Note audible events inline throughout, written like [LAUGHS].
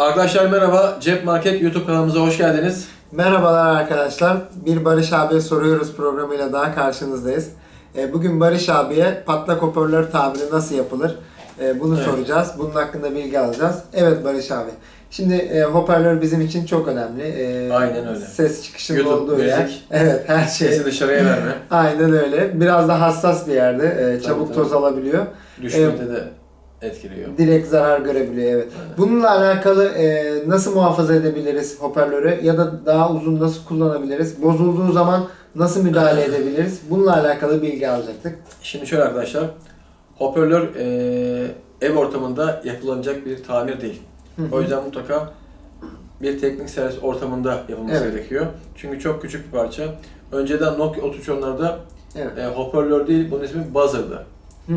Arkadaşlar merhaba. Cep Market YouTube kanalımıza hoş geldiniz. Merhabalar arkadaşlar. Bir Barış abiye soruyoruz programıyla daha karşınızdayız. E, Bugün Barış abiye patlak hoparlör tabiri nasıl yapılır? E, Bunu Evet. soracağız. Bunun hakkında bilgi alacağız. Evet Barış abi. Şimdi e, hoparlör bizim için çok önemli. E, Aynen öyle. Ses çıkışının YouTube, olduğu yer. müzik. Evet her şey. Sesi dışarıya verme. [LAUGHS] Aynen öyle. Biraz da hassas bir yerde. E, çabuk tabii. toz alabiliyor. Düşmede de etkiliyor. Direkt zarar görebiliyor evet. Aynen. Bununla alakalı e, nasıl muhafaza edebiliriz hoparlörü ya da daha uzun nasıl kullanabiliriz? Bozulduğu zaman nasıl müdahale edebiliriz? Bununla alakalı bilgi alacaktık. Şimdi şöyle arkadaşlar. Hoparlör eee, ev ortamında yapılacak bir tamir değil. Hı hı. O yüzden mutlaka bir teknik servis ortamında yapılması Evet. gerekiyor. Çünkü çok küçük bir parça. Önceden Nokia 3310'larda Evet. e, hoparlör değil, bunun ismi buzzer'dı. Hmm.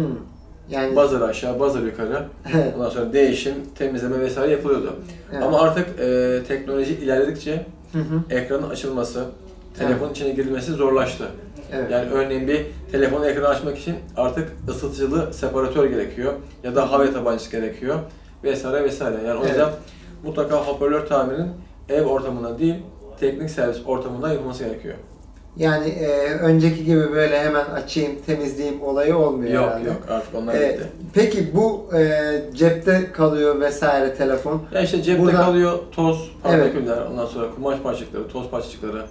Yani Buzzer aşağı, buzzer yukarı. evet. Ondan sonra değişim, temizleme vesaire yapılıyordu. evet. Ama artık e, teknoloji ilerledikçe Hı hı. ekranın açılması, telefonun içine girilmesi zorlaştı. Evet. Yani örneğin bir telefon ekranı açmak için artık ısıtıcılı separatör gerekiyor ya da hava tabancası gerekiyor vesaire vesaire. Yani o Evet. yüzden mutlaka hoparlör tamirinin ev ortamında değil, teknik servis ortamında yapılması gerekiyor. Yani e, önceki gibi böyle hemen açayım, temizleyeyim olayı olmuyor Yok herhalde. yok artık onlar E, gitti. peki bu e, cepte kalıyor vesaire telefon. Ya işte cepte Burada- kalıyor toz, Evet. partiküller, ondan sonra kumaş parçacıkları, toz parçacıkları,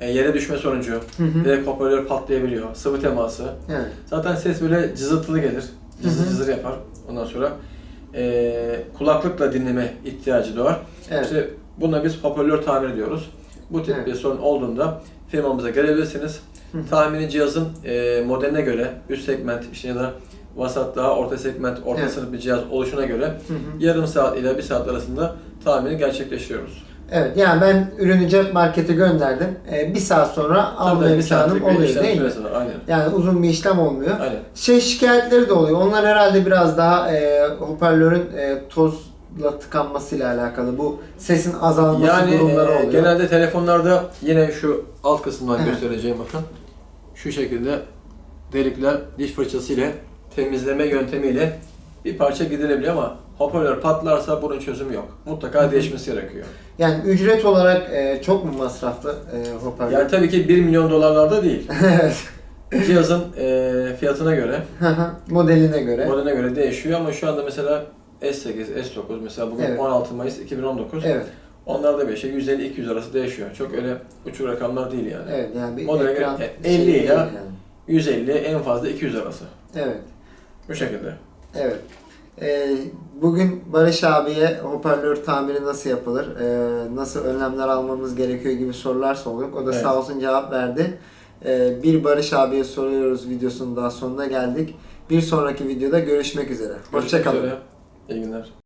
e, yere düşme sonucu, Hı hı. direkt hoparlör patlayabiliyor, sıvı teması. Evet. Zaten ses böyle cızıltılı gelir, cızır Hı hı. cızır yapar. Ondan sonra e, kulaklıkla dinleme ihtiyacı doğar. Evet. İşte buna biz hoparlör tamir diyoruz. Bu tip Evet. bir sorun olduğunda firmamıza gelebilirsiniz. Hı. Tahmini cihazın e, modeline göre üst segment işte ya da vasat daha orta segment, orta Evet. sınıf bir cihaz oluşuna göre Hı hı. yarım saat ile bir saat arasında tahmini gerçekleştiriyoruz. Evet yani ben ürünü cep markete gönderdim. Ee, bir saat sonra alma imkanım oluyor değil mi? var. Aynen. Yani uzun bir işlem olmuyor. Aynen. Şey şikayetleri de oluyor. Onlar herhalde biraz daha e, hoparlörün e, tozla tıkanmasıyla alakalı. Bu sesin azalması Yani durumları e, oluyor. genelde telefonlarda yine şu alt kısımdan Evet. göstereceğim bakın. Şu şekilde delikler diş fırçası ile temizleme yöntemiyle bir parça gidilebiliyor ama hoparlör patlarsa bunun çözümü yok. Mutlaka değişmesi gerekiyor. Yani ücret olarak e, çok mu masraflı e, hoparlör? Yani tabii ki 1 milyon dolarlarda değil. [LAUGHS] evet. Cihazın e, fiyatına göre, Modeline göre. modeline göre değişiyor ama şu anda mesela S8, S9 mesela bugün Evet. 16 Mayıs 2019. Evet. Onlarda bir şey 150-200 arası değişiyor. Çok öyle uçuk rakamlar değil yani. Evet yani bir Modele göre ekran e, şeyi 50 değil ile yani. 150 en fazla 200 arası. Evet. Bu şekilde. Evet. Ee, bugün Barış abiye hoparlör tamiri nasıl yapılır, ee, nasıl önlemler almamız gerekiyor gibi sorular sorduk. O da Evet. sağ olsun cevap verdi. Ee, bir Barış abiye soruyoruz videosunun daha sonuna geldik. Bir sonraki videoda görüşmek üzere. Görüşmek Hoşçakalın. üzere. İyi günler.